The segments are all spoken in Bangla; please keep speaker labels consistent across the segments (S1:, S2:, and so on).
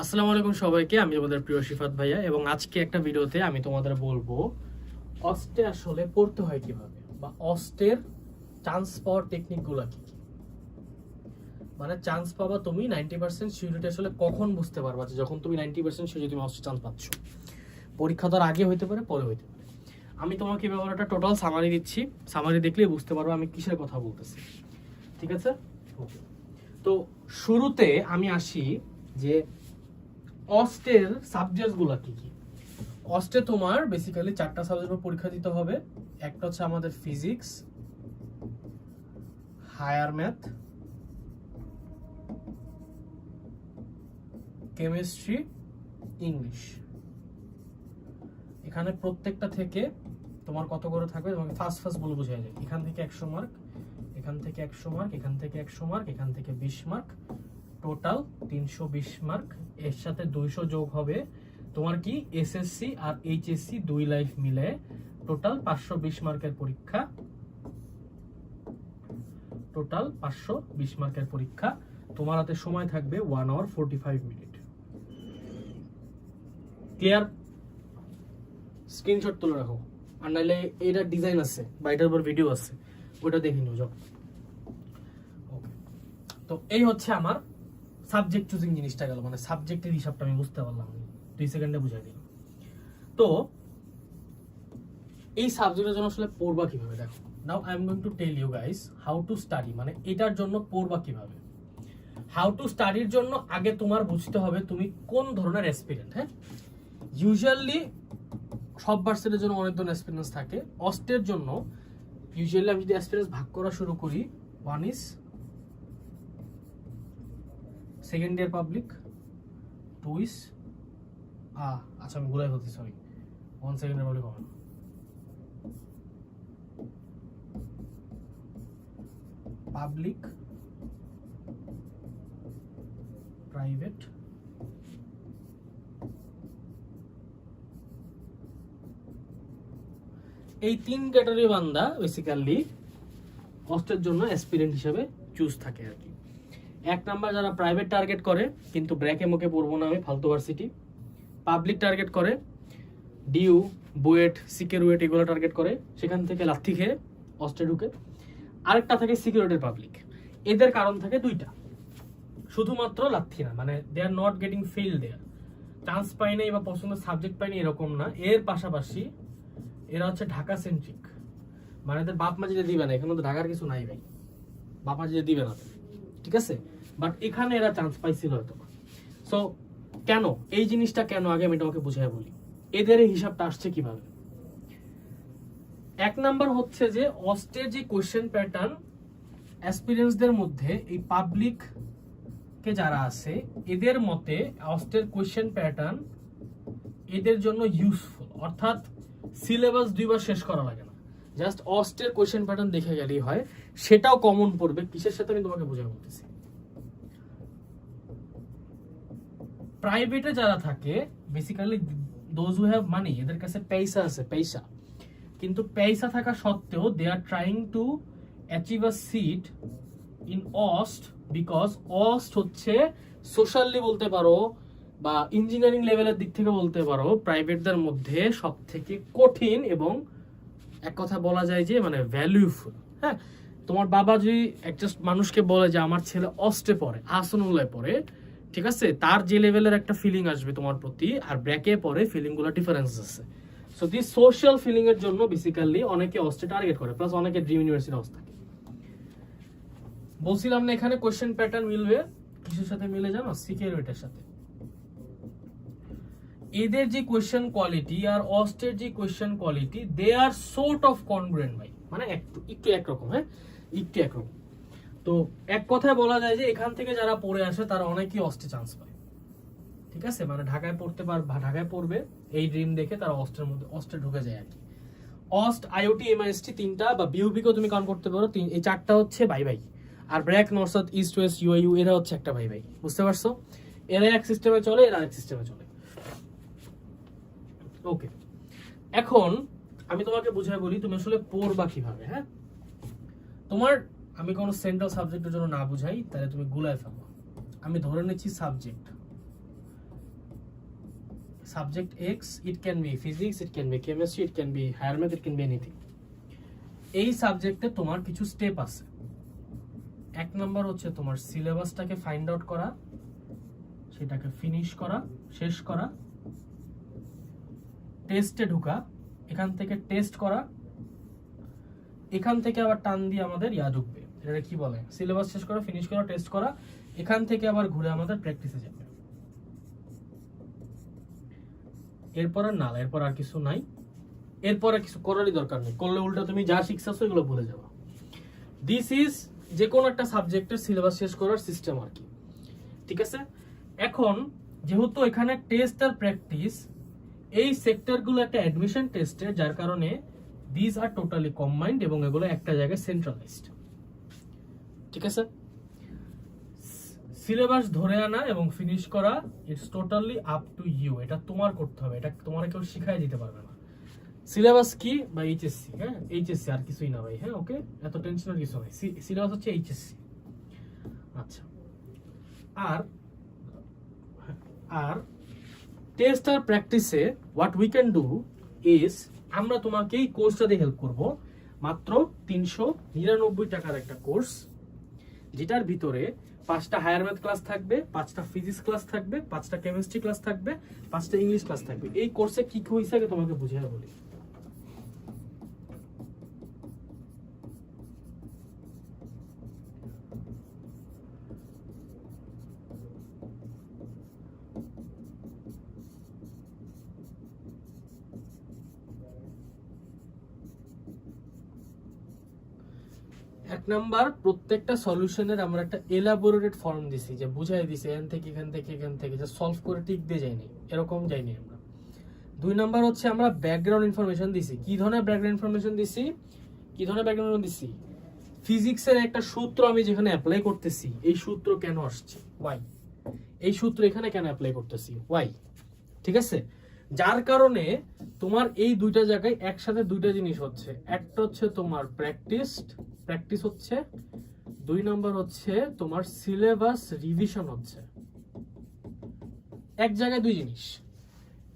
S1: আসসালামু আলাইকুম সবাইকে, আমি তোমাদের প্রিয় শিফাত ভাইয়া, এবং আজকে একটা ভিডিওতে আমি তোমাদের বলব অস্টে আসলে পড়তে হয় কীভাবে, বা অস্টের চান্স পাওয়ার টেকনিকগুলো কি কি? মানে চান্স পাবা তুমি নাইনটি পার্সেন্ট সিউরিটি আসলে কখন বুঝতে পারবা যে যখন তুমি নাইনটি পার্সেন্ট সিউরিটি তুমি অস্টে চান্স পাচ্ছ। পরীক্ষা তো আগে হইতে পারে, পরে হইতে পারে। আমি তোমাকে ব্যাপারটা টোটাল সামারি দিচ্ছি। সামারি দেখলেই বুঝতে পারব আমি কিসের কথা বলতেছি। ঠিক আছে? Okay. তো শুরুতে আমি আসি যে অস্টের সাবজেক্টগুলো কি কি? অস্টে তোমার বেসিক্যালি চারটা সাবজেক্টের পরীক্ষা দিতে হবে। একটা হচ্ছে আমাদের physics higher math chemistry English এখানে প্রত্যেকটা থেকে তোমার কত করে থাকবে? তোমাকে ফার্স্ট ফার্স্ট বলে বোঝাই যায়। এখান থেকে একশো মার্ক এখান থেকে একশো মার্ক এখান থেকে একশো মার্ক এখান থেকে বিশ মার্ক টোটাল তিনশো বিশ মার্ক এর সাথে দুইশো যোগ হবে। তোমার কি এসএসসি আর এইচএসসি দুই লাইফ মিলে। টোটাল পাঁচশো বিশ মার্কের পরীক্ষা। টোটাল পাঁচশো বিশ মার্কের পরীক্ষা। তোমার হাতে সময় থাকবে one hour forty five minute clear screenshot তুলে রাখো। আর নাহলে এটার ডিজাইন আছে বা এটার উপর ভিডিও আছে। ওটা দেখে নিও, যাও। তো এই হচ্ছে আমার সাবজেক্ট চুজিং জিনিসটা গেল মানে সাবজেক্টের হিসাবটা আমি বুঝতে পারলাম দুই সেকেন্ডে বুঝাই দিলাম। তো, এই সাবজেক্টের জন্য আসলে পড়বা কীভাবে দেখো? Now I am going to tell you guys how to study মানে এটার জন্য পড়বা কীভাবে? হাউ টু স্টাডির জন্য আগে তোমার বুঝতে হবে তুমি কোন ধরনের এক্সপিরিয়েন্স হ্যাঁ? ইউজুয়ালি সব ভার্সিটির জন্য অনেক ধরনের এক্সপিরিয়েন্স থাকে। অস্টের জন্য ইউজুয়ালি আমি যদি এক্সপিরিয়েন্স ভাগ করা শুরু করি one is second year public two is a আচ্ছা আমি গুলাই বলছি sorry one second year public one public private এই তিন ক্যাটারি বান্দা বেসিক্যালি অস্টের জন্য অ্যাসপিরেন্ট হিসাবে চুজ থাকে আর কি। এক নাম্বার যারা প্রাইভেট টার্গেট করে, কিন্তু ব্র্যাকে মুখে পড়ব না আমি, ফালতু ভার্সিটি পাবলিক টার্গেট করে ডিউ বুয়েট সিকিউরিট এগুলো টার্গেট করে, সেখান থেকে লাথি খেয়ে অস্টে ঢুকে। আরেকটা থাকে সিকিউরিটির পাবলিক এদের কারণ থাকে দুইটা। শুধুমাত্র লাথি না মানে they are not getting fill their chance পাই নাই বা পছন্দের সাবজেক্ট পাইনি এরকম না। এর পাশাপাশি এরা হচ্ছে ঢাকা সেন্ট্রিক মানে এদের বাপ মা দিবে না, এখানে তো ঢাকার কিছু নাই ভাই। বাপ মা দিবে না। ঠিক আছে? বাট এখানে এরা চান্স পাইছিল হয়তো সো কেন? এই জিনিসটা কেন? আগে আমি তোমাকে বুঝাই বলি। এদের হিসাবটা আসছে কীভাবে? এক নাম্বার হচ্ছে যে অস্টের যে কোয়েশ্চেন প্যাটার্ন অ্যাসপিরিয়েন্সদের মধ্যে এই পাবলিক কে যারা আছে, এদের মতে অস্টের কোয়েশ্চেন প্যাটার্ন এদের জন্য ইউজফুল অর্থাৎ সিলেবাস দুইবার শেষ করা লাগে না। জাস্ট অস্টের কোয়েশ্চেন প্যাটার্ন দেখে গেলেই হয়। সেটাও কমন পড়বে। কিসের সাথে আমি তোমাকে বোঝা বলতেছি? প্রাইভেটে যারা থাকে basically those who have money এদের কাছে পয়সা আছে পয়সা কিন্তু পয়সা থাকা সত্ত্বেও they are trying to achieve a seat in AUST because AUST হচ্ছে সোশ্যালি বলতে পারো বা ইঞ্জিনিয়ারিং লেভেলের দিক থেকে বলতে পারো প্রাইভেটদের মধ্যে সব থেকে কঠিন এবং এক কথা বলা যায় যে মানে ভ্যালুফুল হ্যাঁ? তোমার বাবা যদি একটা মানুষকে বলে যে, আমার ছেলে অস্টে পড়ে আসনুল্লায় পড়ে, ঠিক আছে? তার যে লেভেলের একটা ফিলিং আসবে তোমার প্রতি, আর ব্র্যাকে পরে ফিলিংগুলো ডিফারেন্স আছে। সো দি সোশ্যাল ফিলিং এর জন্য বেসিক্যালি অনেকে অস্টে টার্গেট করে প্লাস অনেকে ড্রিম ইউনিভার্সিটি অস্ট থাকে বলছিলাম না এখানে কোয়েশ্চেন প্যাটার্ন মিলবে? কিসের সাথে মিলে জানো? সিকিউরিটির সাথে। এদের যে কোয়েশ্চেন কোয়ালিটি আর অস্টের যে question quality they are sort of congruent ভাই। মানে একটু একটু একরকম হ্যাঁ? একটু একরকম। তো এক কথায় বলা যায় যে এখান থেকে যারা পড়ে আসে, তারা অনেকেই অস্টে চান্স পায়। ঠিক আছে? মানে ঢাকায় পড়তে পার ঢাকায় পড়বে, এই ড্রিম দেখে তারা অস্টের মধ্যে অস্টে ঢুকে যায় আর কি। অস্ট আইওটি এমআইএসটি তিনটা, বা বিউপিকেও তুমি কাউন্ট করতে পারো, তিন, এই চারটা হচ্ছে বাই বাই আর ব্র্যাক নর্থ ইস্ট ওয়েস্ট ইউআইউ এরা হচ্ছে একটা ভাই ভাই। বুঝতে পারছ? এরা এক সিস্টেমে চলে, এরা এক সিস্টেমে চলে। ওকে এখন আমি তোমাকে বুঝাই বলি, তুমি আসলে পড়বা কীভাবে হ্যাঁ? তোমার, আমি কোনো সেন্ট্রাল সাবজেক্টের জন্য না বুঝাই, তাহলে তুমি গুলায় ফেলো। আমি ধরে নিচ্ছি subject subject X it can be physics it can be chemistry it can be higher math it can be anything এই সাবজেক্টে তোমার কিছু স্টেপ আছে। এক নম্বর হচ্ছে তোমার সিলেবাসটাকে ফাইন্ড আউট করা, সেটাকে ফিনিশ করা, শেষ করা টেস্টে ঢোকা, এখান থেকে টেস্ট করা, এখান থেকে আবার টান দিয়ে আমাদের ইয়া ঢুকবে। এটা কি বলে? সিলেবাস শেষ করা ফিনিশ করা টেস্ট করা, এখান থেকে আবার ঘুরে আমাদের প্র্যাকটিসে যাবে। এরপর আর না, এরপর আর কিছু নাই। এরপর আর কিছু করারই দরকার নেই। করলে উল্টা তুমি যা শিখছো এগুলো ভুলে যাবে। দিস ইজ যে কোনো একটা সাবজেক্টের সিলেবাস শেষ করার সিস্টেম আর কি। ঠিক আছে? এখন, যেহেতু এখানে টেস্ট আর প্র্যাকটিস এই সেক্টরগুলো একটা অ্যাডমিশন টেস্টে যার কারণে দিস আর টোটালি কম্বাইন্ড এবং এগুলো একটা জায়গায় সেন্ট্রালাইজড ঠিক আছে? সিলেবাস ধরে আনা এবং ফিনিশ করা it's totally up to you এটা তোমার করতে হবে। এটা তোমার কেউ শিখাই দিতে পারবে না। সিলেবাস কি? বা এইচএসসি হ্যাঁ? এইচএসসি আর কিছুই না ভাই হ্যাঁ ওকে এত টেনশনের কিছু নাই। সিলেবাস হচ্ছে এইচএসসি আচ্ছা। আর আর টেস্ট আর প্র্যাকটিসে what we can do is আমরা তোমাকে এই কোর্সটা দিয়ে হেল্প করব। মাত্র তিনশো নিরানব্বই টাকার একটা কোর্স যেটার ভিতরে পাঁচটা হায়ার ম্যাথ ক্লাস থাকবে, পাঁচটা ফিজিক্স ক্লাস থাকবে, পাঁচটা কেমিস্ট্রি ক্লাস থাকবে, পাঁচটা ইংলিশ ক্লাস থাকবে। এই কোর্সে কি কি হয়েছে আগে তোমাকে বুঝিয়ে বলি এক নাম্বার, প্রত্যেকটা সলিউশনের আমরা একটা এলাবোরেটেড ফর্ম দিছি, যে বুঝাই দিছি, এখান থেকে এখান থেকে এখান থেকে, যে সলভ করে টিক দিয়ে যাইনি, এরকম যাইনি আমরা। দুই নাম্বার হচ্ছে আমরা ব্যাকগ্রাউন্ড ইনফরমেশন দিছি। কি ধরনের ব্যাকগ্রাউন্ড ইনফরমেশন দিছি? কি ধরনের ব্যাকগ্রাউন্ড দিছি? ফিজিক্সের একটা সূত্র আমি যেখানে অ্যাপ্লাই করতেছি, এই সূত্র কেন আসছে? ওয়াই এই সূত্র এখানে কেন অ্যাপ্লাই করতেছি? ওয়াই ঠিক আছে? যার কারণে তোমার এই দুইটা জায়গায় একসাথে দুইটা জিনিস হচ্ছে। একটা হচ্ছে তোমার প্র্যাকটিস প্র্যাকটিস হচ্ছে। দুই নম্বর হচ্ছে তোমার সিলেবাস রিভিশন হচ্ছে। এক জায়গায় দুই জিনিস।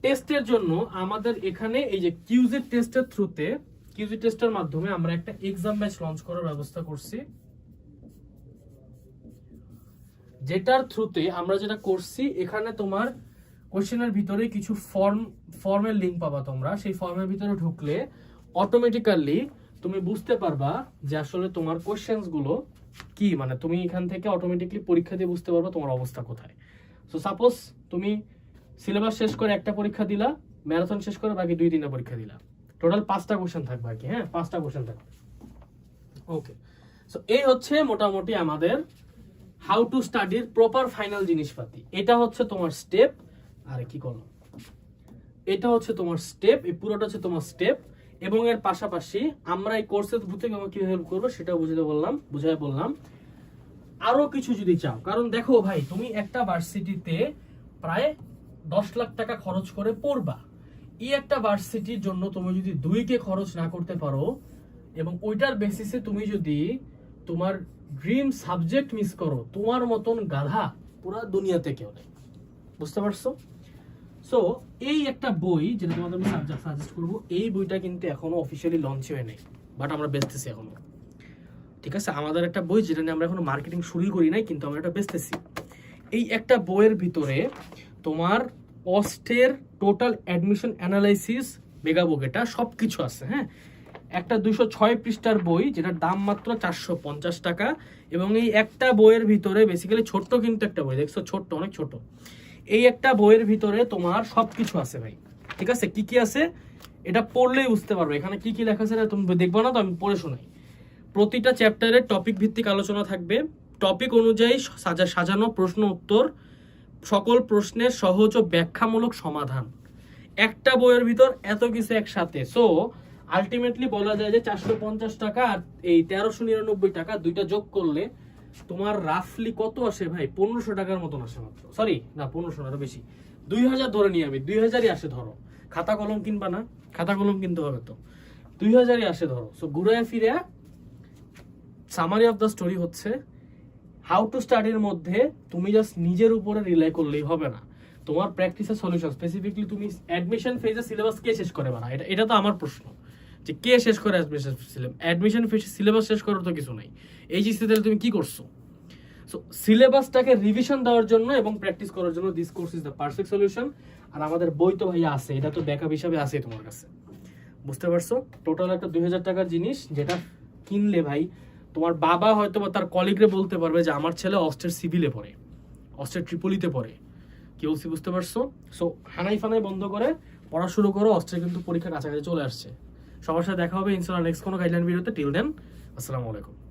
S1: টেস্টের জন্য আমাদের এখানে এই যে কিউজি টেস্টের থ্রুতে কিউজি টেস্টের মাধ্যমে আমরা একটা এক্সাম ব্যাচ লঞ্চ করার ব্যবস্থা করছি। যেটার থ্রুতে আমরা যেটা করছি, এখানে তোমার কোশ্চেনের ভিতরে কিছু ফর্ম ফর্মের লিঙ্ক পাবা তোমরা। সেই ফর্মের ভিতরে ঢুকলে অটোমেটিক্যালি তুমি বুঝতে পারবা যে আসলে তোমার কোশ্চেন্সগুলো কি? মানে তুমি এখান থেকে অটোমেটিকলি পরীক্ষা দিয়ে বুঝতে পারবা তোমার অবস্থা কোথায়। সো সাপোজ তুমি সিলেবাস শেষ করে একটা পরীক্ষা দিলা ম্যারাথন শেষ করে বাকি দুই, তিনটা পরীক্ষা দিলা। টোটাল পাঁচটা কোশ্চেন থাকবে আর কি হ্যাঁ? পাঁচটা কোশ্চেন থাকবে। ওকে সো এই হচ্ছে মোটামুটি আমাদের হাউ টু স্টাডির প্রপার ফাইনাল জিনিসপাতি। এটা হচ্ছে তোমার স্টেপ আর কি করো এটা হচ্ছে তোমার স্টেপ এই পুরোটা হচ্ছে তোমার স্টেপ এবং এর পাশাপাশি আমরা এই কোর্সের থ্রু থেকে আমরা কীভাবে হেল্প করব সেটাও বুঝতে বললাম বুঝাই বললাম। আরও কিছু যদি চাও, কারণ দেখো ভাই, তুমি একটা ভার্সিটিতে প্রায় দশ লাখ টাকা খরচ করে পড়বা। এই একটা ভার্সিটির জন্য তুমি যদি দুইকে খরচ না করতে পারো, এবং ওইটার বেসিসে তুমি যদি তোমার ড্রিম সাবজেক্ট মিস করো, তোমার মতন গাধা পুরা দুনিয়াতে কেউ নেই। বুঝতে পারছ? সো এই একটা বই যেটা তোমাদের আমি সাজেস্ট করব, এই বইটা কিন্তু এখনও অফিসিয়ালি লঞ্চ হয়ে নেই বাট আমরা বেচতেছি এখনও। ঠিক আছে? আমাদের একটা বই যেটা নিয়ে আমরা এখনও মার্কেটিং শুরুই করি নাই, কিন্তু আমরা এটা বেচতেছি। এই একটা বইয়ের ভিতরে তোমার অস্টের টোটাল অ্যাডমিশন অ্যানালাইসিস মেগা এটা সব কিছু আছে হ্যাঁ? একটা দুশো ছয় পৃষ্ঠার বই, যেটার দাম মাত্র চারশো পঞ্চাশ টাকা, এবং এই একটা বইয়ের ভিতরে বেসিক্যালি ছোট্ট কিন্তু একটা বই, দেখছ? ছোট্ট, অনেক ছোট। এই একটা বইয়ের ভিতরে তোমার সব কিছু আছে ভাই। ঠিক আছে? কি কি আছে? এটা পড়লেই বুঝতে পারবে। এখানে কি কি লেখা আছে তুমি দেখব না তো, আমি পড়ে শোনাই। প্রতিটা চ্যাপ্টারে টপিক ভিত্তিক আলোচনা থাকবে। টপিক অনুযায়ী সাজা, সাজানো প্রশ্ন উত্তর, সকল প্রশ্নের সহজ ও ব্যাখ্যামূলক সমাধান। একটা বইয়ের ভিতর এত কিছু একসাথে। সো আলটিমেটলি বলা যায় যে চারশো পঞ্চাশ টাকা আর এই তেরোশো নিরানব্বই টাকা দুইটা যোগ করলে তোমার রাফলি কত আসে ভাই? পনেরোশো টাকার মতন আসে মাত্র। সরি না পনেরোশো না বেশি। দুই হাজার ধরে নিয়ে আমি দুই হাজারই আসে ধরো। খাতা কলম কিনবা না, খাতা কলম কিনতে হবে তো। দুই হাজারই আসে ধরো। সো ঘুরে ফিরে সামারি অফ দ্য স্টোরি হচ্ছে হাউ টু স্টাডির মধ্যে তুমি জাস্ট নিজের উপরে রিলাই করলেই হবে না। তোমার প্র্যাকটিসের সলিউশন স্পেসিফিকলি তুমি অ্যাডমিশন ফেজে সিলেবাস কে শেষ করে বাড়া এটা এটা তো আমার প্রশ্ন। যে কে শেষ করে অ্যাডমিশন সিলেবাস শেষ করার তো কিছু নাই। এই জিনিসটা তাহলে তুমি কি করছ? সো সিলেবাসটাকে রিভিশন দেওয়ার জন্য এবং প্র্যাকটিস করার জন্য this course is the perfect solution আর আমাদের বই তো ভাই আছে, এটা তো ব্যাকআপ হিসাবে আছে তোমার কাছে। বুঝতে পারছ? টোটাল একটা দুই হাজার টাকার জিনিস যেটা কিনলে ভাই, তোমার বাবা হয়তো বা তার কলিগরে বলতে পারবে যে আমার ছেলে অস্ট্রের সিভিলে পড়ে অস্ট্রের ট্রিপলিতে পড়ে। কেউ বুঝতে পারছ? সো হানাই ফানাই বন্ধ করে, পড়া শুরু করো অস্ট্রের কিন্তু পরীক্ষা কাছাকাছি চলে আসছে। সবার সাথে দেখা হবে ইনশাল্লাহ নেক্সট কোনো গাইডলাইন ভিডিওতে টিল দেন আসসালামু আলাইকুম।